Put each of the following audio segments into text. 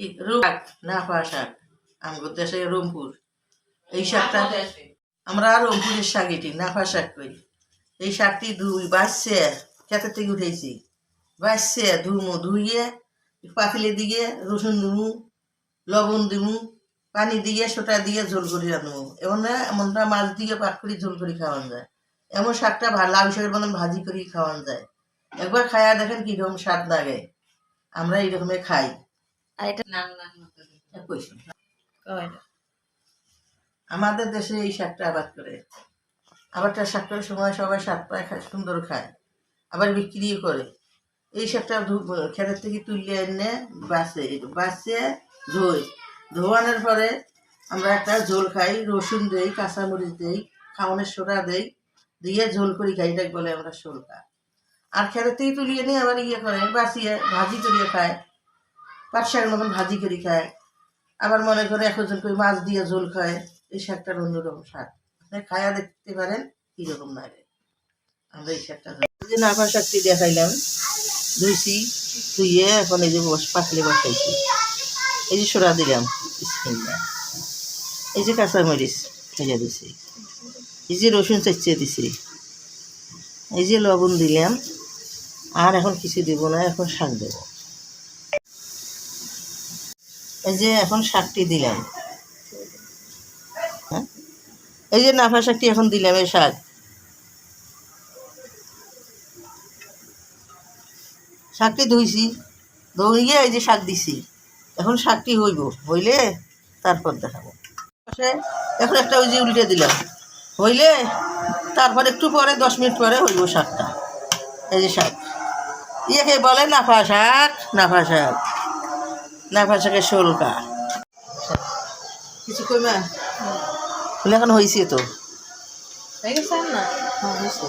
কি শাক দেশে রংপুর। এই শাকটা আমরা রংপুরের শাক এটি নাফা শাক করি। এই শাকটি ধুই থেকে উঠেছি। বাসছে ধুমু ধুইয়ে পাতিলে দিয়ে রসুন দিমু লবণ দিমু পানি দিয়ে সোটা দিয়ে ঝোল করে রাখব এমন এমনটা মাছ দিয়ে পাক করে ঝোল করে খাওয়ান যায়। এমন শাকটা ভালো লাউ শাকের মতন ভাজি করে খাওয়ানো যায়। একবার খায়া দেখেন কীরকম স্বাদ লাগে। আমরা এইরকমই খাই। আমাদের দেশে এই শাকটা আবাদ করে আবারটা শাক করার সময় সবাই শাক পায় সুন্দর খায় আবার বিক্রিও করে এই শাকটা ক্ষেতের থেকে তুলে এনে বাসে বাসে ধোই ধোয়ানোর পরে আমরা একটা ঝোল খাই রসুন দেই কাঁচামরিচ দিই খাওয়ানোর সোডা দেই দিয়ে ঝোল করি খাই বলে আমরা শোলকা আর ক্ষেতের থেকে তুলিয়ে নিয়ে আবার ইয়ে করে বাসিয়ে ভাজি করিয়ে খায় পাট শাকের মতন ভাজি করে খায়। আবার মনে করে একজন করে মাছ দিয়ে ঝোল খায়। এই শাকটার অন্যরকম শাক। আপনি খায়া দেখতে পারেন, কীরকম লাগে। আমরা এই শাকটা নাফা শাকটি দেখাইলাম, ধুইছি, ধুইয়ে এখন এই যে বস পাতলে বসাইছি। এই যে সোরা দিলাম এই যে কাঁচামরিচ ভেজে দিছি। এই যে রসুন চাচিয়ে দিছি। এই যে লবণ দিলাম। আর এখন কিছু দিব না, এখন শাক দেবো। এই যে এখন শাকটি দিলাম। হ্যাঁ? এই যে নাফা শাকটি এখন দিলাম, এই শাক শাকটি ধুইছি। ধুইয়ে এই যে শাক দিছি। এখন শাকটি হইব। হইলে তারপর দেখাবো। এখন একটা ওই যে উল্টে দিলাম। হইলে তারপর একটু পরে, দশ মিনিট পরে হইব শাকটা এই যে শাক ইয়েকে বলে? নাফা শাক নাফা শাক নাফা শাকের শোলকা। কিছু কমে বলে এখন হয়েছে তো। হয়ে গেছে না? হ্যাঁ হয়েছে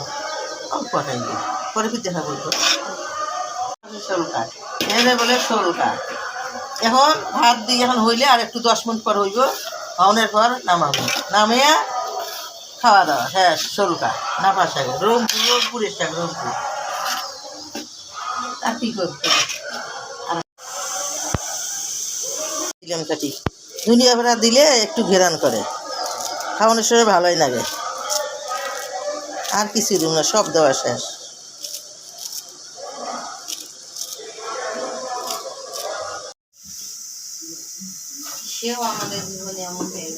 অল্প খাইবে পরে দেখা বলব শোলকা। এনে বলে শোলকা। এখন ভাত দিয়ে এখন হইলে আর একটু দশ মিনিট পর হইব। খাওয়ানোর পর নামাবো। নামিয়ে খাওয়া দাওয়া। হ্যাঁ শোলকা। নাফা শাক রংপুর রংপুরের শাক রংপুর আর কি করতে দিলাম কাটি। দুনিয়া ভেড়া দিলে একটু ঘেরান করে। খাওয়ানোর সময় ভালোই লাগে। আর কিছু দিব না, সব দেওয়া শেষ। সেও আমাদের জীবনে এমন হয়ে